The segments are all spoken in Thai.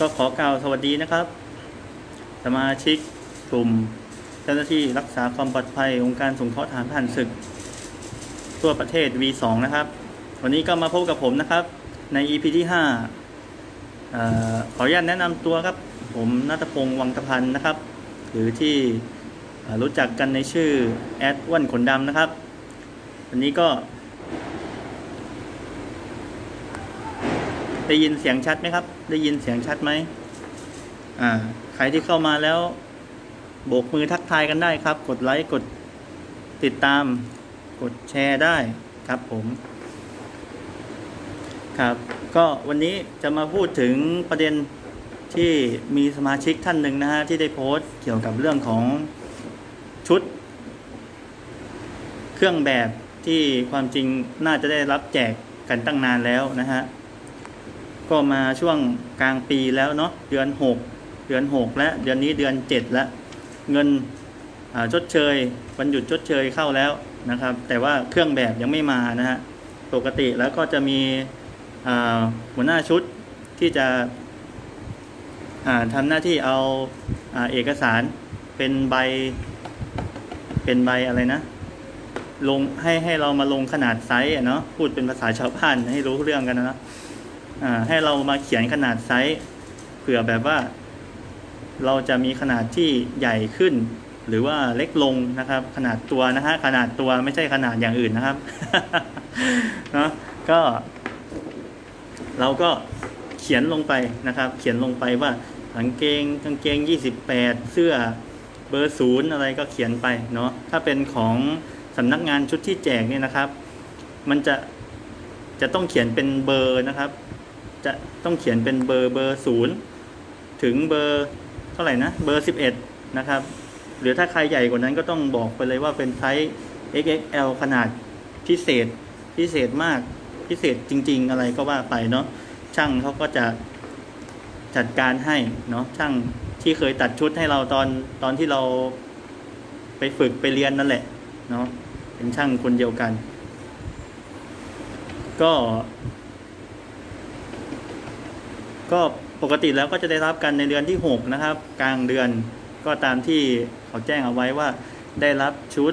ก็ขอกล่าวสวัสดีนะครับ สมาชิกกลุ่ม เจ้าหน้าที่รักษาความปลอดภัยองค์การสงเคราะห์ทหารผ่านศึก ทั่วประเทศ V2 นะครับ วันนี้ก็มาพบกับผมนะครับ ใน EP ที่5ออขออนุญาตแนะนำตัวครับ ผมนัทพงศ์วังตะพันธ์นะครับ หรือที่รู้จักกันในชื่อแอดอ้วนขนดำนะครับ วันนี้ก็ ได้ยินเสียงชัดไหมครับ ได้ยินเสียงชัดไหมอ่า ใครที่เข้ามาแล้วโบกมือทักทายกันได้ครับ กดไลค์ กดติดตาม กดแชร์ได้ครับผม ครับ ก็วันนี้จะมาพูดถึงประเด็นที่มีสมาชิกท่านหนึ่งนะฮะ ที่ได้โพสต์เกี่ยวกับเรื่องของชุด เครื่องแบบที่ความจริงน่าจะได้รับแจกกันตั้งนานแล้วนะฮะ ก็มาช่วงกลางปีแล้วเนาะเดือน 6 เดือน 6 และเดือนนี้เดือน 7 แล้ว เงินชดเชยวันหยุดชดเชยเข้าแล้วนะครับ แต่ว่าเครื่องแบบยังไม่มานะฮะปกติแล้วก็จะมีหัวหน้าชุดที่จะอ่าทำหน้าที่เอาอาเอกสารเป็นใบเป็นใบอะไรนะลงให้ให้เรามาลงขนาดไซส์เนาะพูดเป็นภาษาชาวบ้านให้รู้เรื่องกันนะ ให้เรามาเขียนขนาดไซส์เผื่อแบบว่า เราจะมีขนาดที่ใหญ่ขึ้น หรือว่าเล็กลงนะครับ ขนาดตัวนะฮะขนาดตัวไม่ใช่ขนาดอย่างอื่นนะครับเนาะก็ เราก็เขียนลงไปนะครับ เขียนลงไปว่ากางเกงกางเกง 28 เสื้อเบอร์ศูนย์อะไรก็เขียนไปเนาะถ้าเป็นของสำนักงานชุดที่แจกเนี่ยนะครับ มันจะจะต้องเขียนเป็นเบอร์นะครับ จะต้องเขียนเป็นเบอร์เบอร์ศูนย์ถึงเบอร์เท่าไหร่นะเบอร์สิบเอ็ดนะครับ หรือถ้าใครใหญ่กว่านั้นก็ต้องบอกไปเลยว่าเป็นไซส์ XXL ขนาดพิเศษพิเศษมากพิเศษจริง ๆ อะไรก็ว่าไปเนาะช่างเขาก็จะจัดการให้เนาะช่างที่เคยตัดชุดให้เราตอนตอนที่เราไปฝึกไปเรียนนั่นแหละเนาะเป็นช่างคนเดียวกัน ก็ ก็ปกติแล้วก็จะได้รับกันในเดือนที่ 6 นะครับ กลางเดือนก็ตามที่เขาแจ้งเอาไว้ว่าได้รับชุด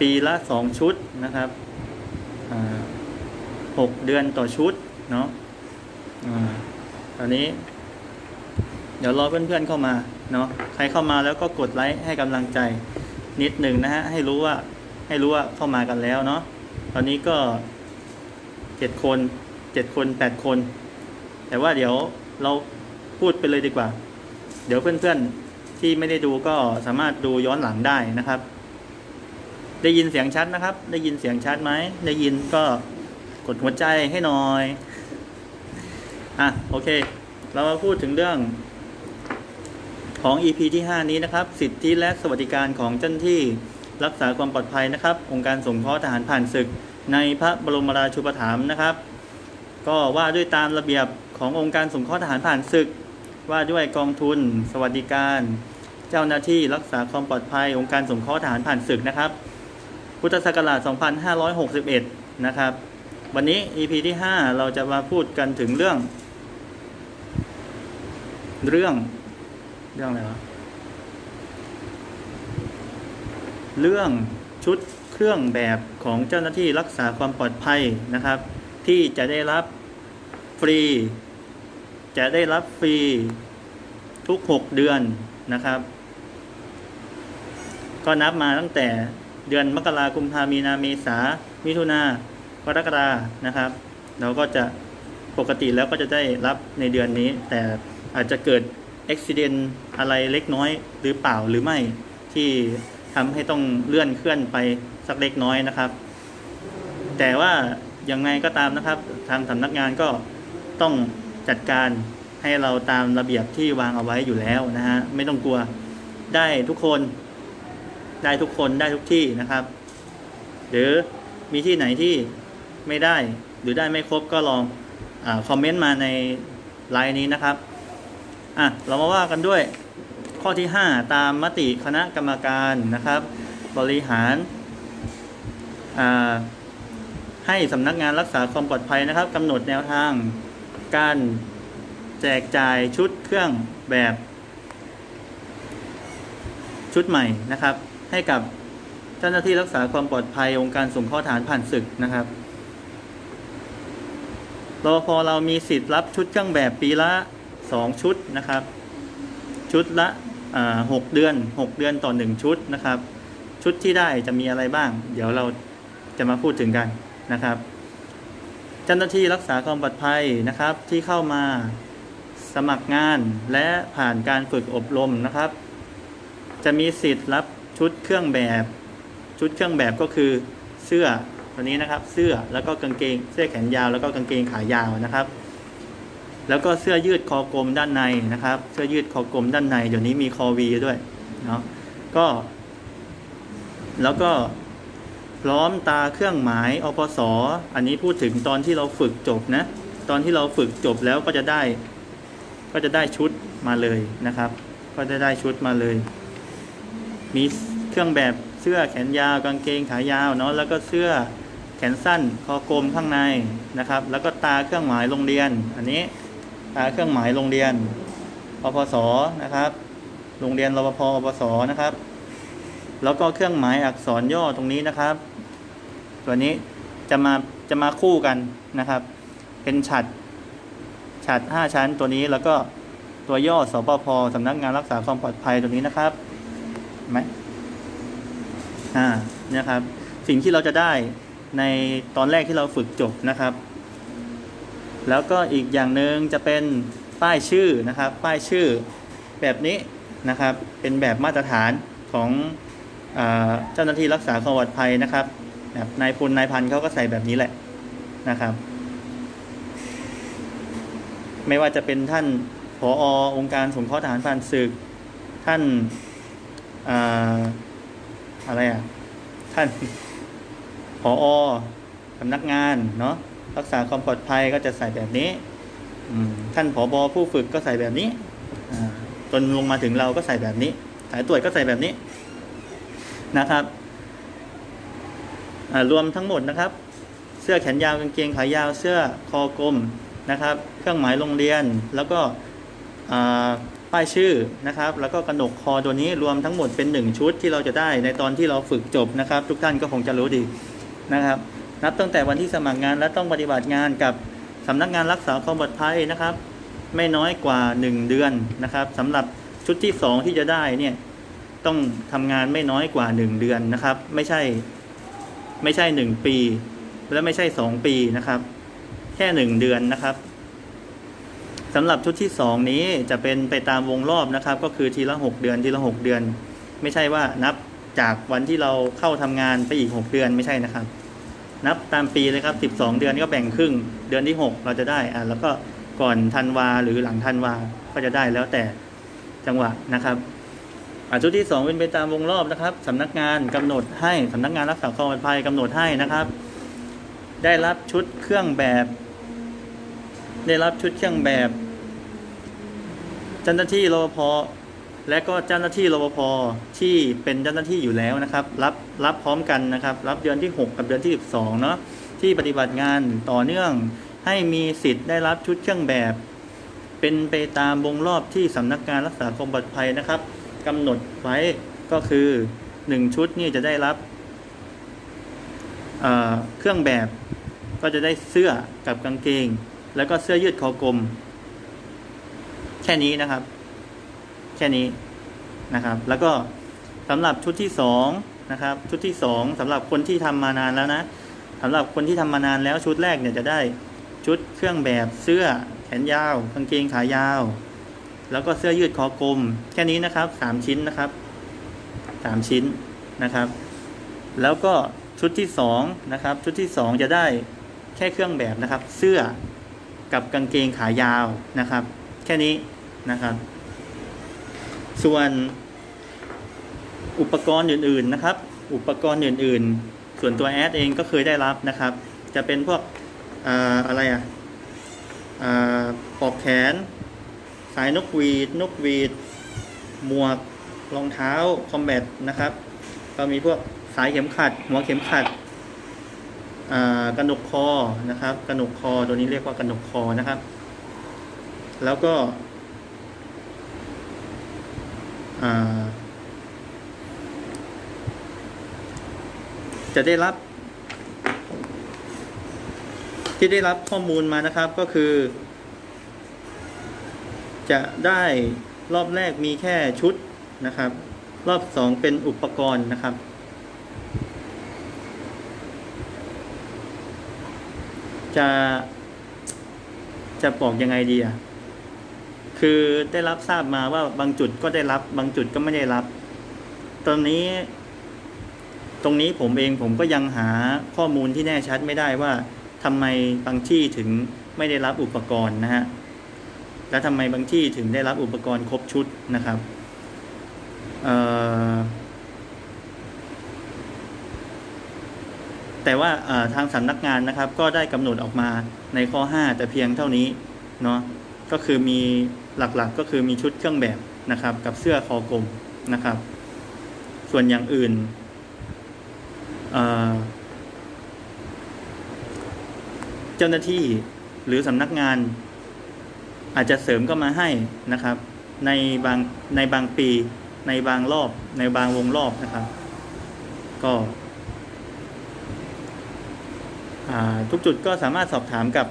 ปีละ 2 ชุดนะครับอ่าหกเดือนต่อชุดเนาะอ่าตอนนี้ เดี๋ยวรอเพื่อนๆเข้ามาเนาะใครเข้ามาแล้วก็กดไลค์ให้กำลังใจนิดหนึ่งนะฮะให้รู้ว่าให้รู้ว่าเข้ามากันแล้วเนาะตอนนี้ก็เจ็ดคน เจ็ดคนแปดคน แต่ว่าเดี๋ยวเราพูดไปเลยดีกว่า เดี๋ยวเพื่อนๆที่ไม่ได้ดูก็สามารถดูย้อนหลังได้นะครับ ได้ยินเสียงชัดนะครับ ได้ยินเสียงชัดไหมได้ยินก็กดหัวใจให้หน่อยอะโอเค เรามาพูดถึงเรื่องของ EP ที่ 5 นี้นะครับ สิทธิและสวัสดิการของเจ้าหน้าที่รักษาความปลอดภัยนะครับ องค์การสงเคราะห์ทหารผ่านศึกในพระบรมราชูปถัมภ์นะครับ ก็ว่าด้วยตามระเบียบขององค์การสงเคราะห์ทหารผ่านศึก ว่าด้วยกองทุน สวัสดิการ เจ้าหน้าที่รักษาความปลอดภัย องค์การสงเคราะห์ทหารผ่านศึกนะครับ พุทธศักราช 2561 นะครับ วันนี้ EP ที่ 5 เราจะมาพูดกันถึงเรื่อง เรื่อง เรื่องอะไรวะเรื่องชุดเครื่องแบบของเจ้าหน้าที่รักษาความปลอดภัยนะครับ ที่จะได้รับฟรี จะได้รับฟรีทุก 6 เดือนนะครับ ก็นับมาตั้งแต่เดือนมกราคมกุมภามีนาเมษามิถุนากรกฎานะครับ เราก็จะปกติแล้วก็จะได้รับในเดือนนี้ แต่อาจจะเกิดอุบิเหตุอะไรเล็กน้อยหรือเปล่าหรือไม่ที่ทำให้ต้องเลื่อนเคลื่อนไปสักเล็กน้อยนะครับ แต่ว่า ยังไงก็ตามนะครับ ทางสำนักงานก็ต้องจัดการให้เราตามระเบียบที่วางเอาไว้อยู่แล้วนะฮะไม่ต้องกลัวได้ทุกคน ได้ทุกคนได้ทุกที่นะครับ หรือมีที่ไหนที่ไม่ได้หรือได้ไม่ครบก็ลองอคอมเมนต์มาในไลน์นี้นะครับอะเรามาว่ากันด้วยข้อที่ 5 ตามมติคณะกรรมการนะครับ บริหารอ่า ให้สำนักงานรักษาความปลอดภัยนะครับกำหนดแนวทางการแจกจ่ายชุดเครื่องแบบ ชุดใหม่นะครับ ให้กับเจ้าหน้าที่รักษาความปลอดภัยองค์การส่งข้อฐานผ่านศึกนะครับรอพอเรามีสิทธิ์รับชุดเครื่องแบบปีละสองชุดนะครับ ชุดละหกเดือนหกเดือนต่อหนึ่งชุดนะครับ ชุดที่ได้จะมีอะไรบ้าง เดี๋ยวเราจะมาพูดถึงกัน นะครับ เจ้าหน้าที่รักษาความปลอดภัยนะครับ ที่เข้ามาสมัครงานและผ่านการฝึกอบรมนะครับ จะมีสิทธิ์รับชุดเครื่องแบบ ชุดเครื่องแบบก็คือเสื้อตัวนี้นะครับ เสื้อแล้วก็กางเกง เสื้อแขนยาวแล้วก็กางเกงขายาวนะครับ แล้วก็เสื้อยืดคอกลมด้านในนะครับ เสื้อยืดคอกลมด้านในเดี๋ยวนี้มีคอวีด้วยเนาะก็ แล้วก็ พร้อมตาเครื่องหมายอปสอันนี้พูดถึงตอนที่เราฝึกจบนะ ตอนที่เราฝึกจบแล้วก็จะได้ ก็จะได้ชุดมาเลยนะครับ ก็จะได้ชุดมาเลย มีเครื่องแบบเสื้อแขนยาวกางเกงขายาวเนาะแล้วก็เสื้อแขนสั้นคอกลมข้างในนะครับ แล้วก็ตาเครื่องหมายโรงเรียน อันนี้ตาเครื่องหมายโรงเรียนอปสนะครับ โรงเรียนรปภอปสนะครับ แล้วก็เครื่องหมายอักษรย่อตรงนี้นะครับ ตัวนี้จะมาจะมาคู่กันนะครับ เป็นฉัดฉัดห้าชั้นตัวนี้แล้วก็ตัวย่อสปพสำนักงานรักษาความปลอดภัยตัวนี้นะครับเห็นไหมอ่าเนี่ยครับ สิ่งที่เราจะได้ในตอนแรกที่เราฝึกจบนะครับ แล้วก็อีกอย่างหนึ่งจะเป็นป้ายชื่อนะครับ ป้ายชื่อแบบนี้นะครับ เป็นแบบมาตรฐานของเจ้าหน้าที่รักษาความปลอดภัยนะครับ แบบนายพลนายพันเขาก็ใส่แบบนี้แหละนะครับ ไม่ว่าจะเป็นท่านผอองค์การสงเคราะห์ทหารผ่านศึก ท่านอ่าอะไรอะ ท่านผอสำนักงานเนาะรักษาความปลอดภัยก็จะใส่แบบนี้ท่านผอบอผู้ฝึกก็ใส่แบบนี้จนลงมาถึงเราก็ใส่แบบนี้ สายตรวจก็ใส่แบบนี้นะครับ รวมทั้งหมดนะครับ เสื้อแขนยาวกางเกงขายาวเสื้อคอกลมนะครับ เครื่องหมายโรงเรียนแล้วก็ป้ายชื่อนะครับ แล้วก็กระหนกคอตัวนี้รวมทั้งหมดเป็นหนึ่งชุดที่เราจะได้ในตอนที่เราฝึกจบนะครับ ทุกท่านก็คงจะรู้ดีนะครับ นับตั้งแต่วันที่สมัครงานและต้องปฏิบัติงานกับสำนักงานรักษาความปลอดภัยนะครับ ไม่น้อยกว่า 1 เดือนนะครับสำหรับชุดที่ 2 ที่จะได้เนี่ยต้องทำงานไม่น้อยกว่า 1 เดือนนะครับ ไม่ใช่ ไม่ใช่ 1 ปี และไม่ใช่ 2 ปีนะครับ แค่ 1 เดือนนะครับสำหรับชุดที่ 2 นี้จะเป็นไปตามวงรอบนะครับ ก็คือทีละ 6 เดือนทีละ 6 เดือน ไม่ใช่ว่านับจากวันที่เราเข้าทำงานไปอีก 6 เดือนไม่ใช่นะครับ นับตามปีเลยครับ 12 เดือนก็แบ่งครึ่ง เดือนที่ 6 เราจะได้อ่าแล้วก็ก่อนธันวาหรือหลังธันวาก็จะได้แล้วแต่จังหวะนะครับ อ่าชุดที่ 2 เป็นไปตามวงรอบนะครับสำนักงานกำหนดให้สำนักงานรักษาความปลอดภัยกำหนดให้นะครับ ได้รับชุดเครื่องแบบ ได้รับชุดเครื่องแบบ เจ้าหน้าที่รปภและก็เจ้าหน้าที่รปภที่เป็นเจ้าหน้าที่อยู่แล้วนะครับ รับรับพร้อมกันนะครับ รับเดือนที่ 6 กับเดือนที่ 12เนาะที่ปฏิบัติงานต่อเนื่องให้มีสิทธิ์ได้รับชุดเครื่องแบบ เป็นไปตามวงรอบที่สำนักงานรักษาความปลอดภัยนะครับ กำหนดไว้ก็คือ1ชุดนี่จะได้รับเเครื่องแบบก็จะได้เสื้อกับกางเกง แล้วก็เสื้อยืดคอกลม แค่นี้นะครับ แค่นี้นะครับ แล้วก็สำหรับชุดที่สองนะครับ ชุดที่สองสำหรับคนที่ทำมานานแล้วนะสำหรับคนที่ทำมานานแล้วชุดแรกเนี่ยจะได้ชุดเครื่องแบบเสื้อแขนยาวกางเกงขายาว แล้วก็เสื้อยืดคอกลม แค่นี้นะครับสามชิ้นนะครับสามชิ้นนะครับ แล้วก็ชุดที่สองนะครับ ชุดที่สองจะได้แค่เครื่องแบบนะครับ เสื้อกับกางเกงขายาวนะครับ แค่นี้นะครับ ส่วนอุปกรณ์อื่นๆนะครับ อุปกรณ์อื่นๆ ส่วนตัวแอดเองก็เคยได้รับนะครับ จะเป็นพวกออะไรอะอ่าปลอกแขน สายนกหวีด นกหวีด หมวก รองเท้า คอมแบทนะครับ ก็มีพวกสายเข็มขัด หัวเข็มขัดกระหนกคอนะครับกระหนกคอตัวนี้เรียกว่ากระหนกคอนะครับ แล้วก็จะได้รับ ที่ได้รับข้อมูลมานะครับก็คือ จะได้รอบแรกมีแค่ชุดนะครับ รอบสองเป็นอุปกรณ์นะครับ จะจะบอกยังไงดีอะ คือได้รับทราบมาว่าบางจุดก็ได้รับบางจุดก็ไม่ได้รับ ตอนนี้ ตรงนี้ผมเองผมก็ยังหาข้อมูลที่แน่ชัดไม่ได้ว่าทำไมบางที่ถึงไม่ได้รับอุปกรณ์นะฮะ และทำไมบางที่ถึงได้รับอุปกรณ์ครบชุดนะครับแต่ว่าทางสำนักงานนะครับ ก็ได้กำหนดออกมาในข้อ 5 แต่เพียงเท่านี้เนาะก็คือมีหลักๆก็คือมีชุดเครื่องแบบนะครับ กับเสื้อคอกลมนะครับ ส่วนอย่างอื่นเจ้าหน้าที่หรือสำนักงาน อาจจะเสริมก็มาให้นะครับ ในบางในบางปี ในบางรอบ ในบางวงรอบนะครับ ก็ทุกจุดก็สามารถสอบถามกับ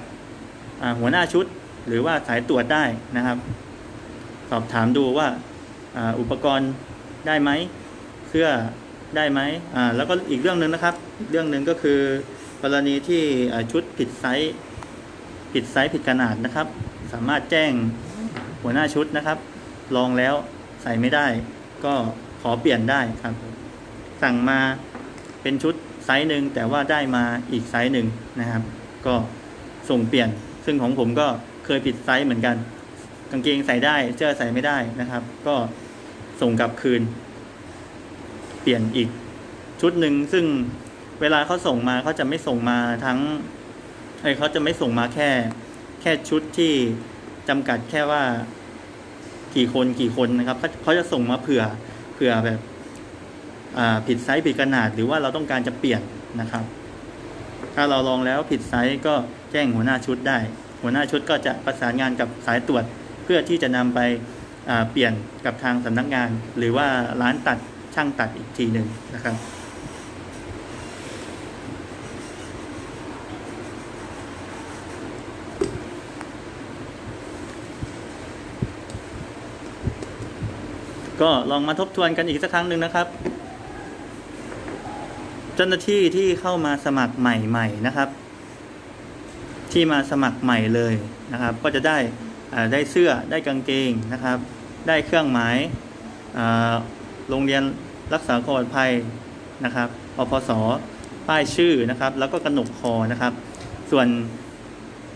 หัวหน้าชุด หรือว่าสายตรวจได้นะครับ สอบถามดูว่าอ,าอุปกรณ์ได้ไหมเสื้อได้ไหมอ่าแล้วก็อีกเรื่องหนึ่งนะครับ เรื่องหนึ่งก็คือกรณีที่ชุดผิดไซส์ผิดไซส์ผิดขนาดนะครับ สามารถแจ้งหัวหน้าชุดนะครับ ลองแล้วใส่ไม่ได้ ก็ขอเปลี่ยนได้ครับ สั่งมาเป็นชุดไซส์หนึ่งแต่ว่าได้มาอีกไซส์หนึ่งนะครับ ก็ส่งเปลี่ยน ซึ่งของผมก็เคยผิดไซส์เหมือนกัน กางเกงใส่ได้เสื้อใส่ไม่ได้นะครับ ก็ส่งกลับคืน เปลี่ยนอีกชุดหนึ่งซึ่งเวลาเขาส่งมาเขาจะไม่ส่งมาทั้งเอ้เขาจะไม่ส่งมาแค่ แค่ชุดที่จำกัดแค่ว่ากี่คนกี่คนนะครับเขาจะส่งมาเผื่อเผื่อแบบผิดไซส์ผิดขนาด หรือว่าเราต้องการจะเปลี่ยนนะครับ ถ้าเราลองแล้วผิดไซส์ก็แจ้งหัวหน้าชุดได้ หัวหน้าชุดก็จะประสานงานกับสายตรวจ เพื่อที่จะนำไปเปลี่ยนกับทางสำนักงาน หรือว่าร้านตัดช่างตัดอีกทีหนึ่งนะครับ ก็ลองมาทบทวนกันอีกสักครั้งหนึ่งนะครับ เจ้าหน้าที่ที่เข้ามาสมัครใหม่ๆนะครับ ที่มาสมัครใหม่เลยนะครับ ก็จะได้ได้เสื้อได้กางเกงนะครับ ได้เครื่องหมายโรงเรียนรักษาความปลอดภัยนะครับอพสป้ายชื่อนะครับ แล้วก็กระหนกคอนะครับ ส่วน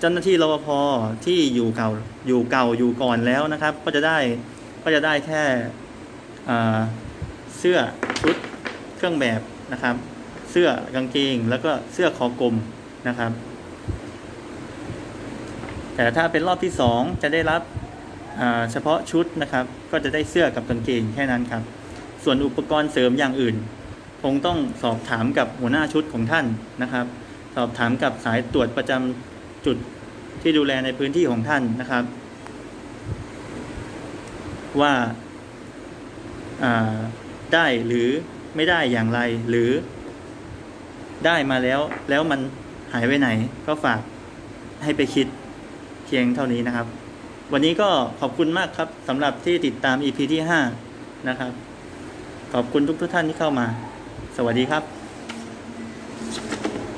เจ้าหน้าที่รปภที่อยู่เก่าอยู่เก่าอยู่ก่อนแล้วนะครับ ก็จะได้ก็จะได้แค่ เสื้อชุดเครื่องแบบนะครับ เสื้อกางเกงแล้วก็เสื้อคอกลมนะครับ แต่ถ้าเป็นรอบที่สองจะได้รับเฉพาะชุดนะครับ ก็จะได้เสื้อกับกางเกงแค่นั้นครับ ส่วนอุปกรณ์เสริมอย่างอื่น คงต้องสอบถามกับหัวหน้าชุดของท่านนะครับ สอบถามกับสายตรวจประจำจุดที่ดูแลในพื้นที่ของท่านนะครับ ว่า ได้หรือไม่ได้อย่างไรหรือได้มาแล้ว แล้วมันหายไปไหน ก็ฝากให้ไปคิดเพียงเท่านี้นะครับ วันนี้ก็ขอบคุณมากครับสำหรับที่ติดตาม EP ที่ 5 นะครับ ขอบคุณทุกทุกท่านที่เข้ามา สวัสดีครับ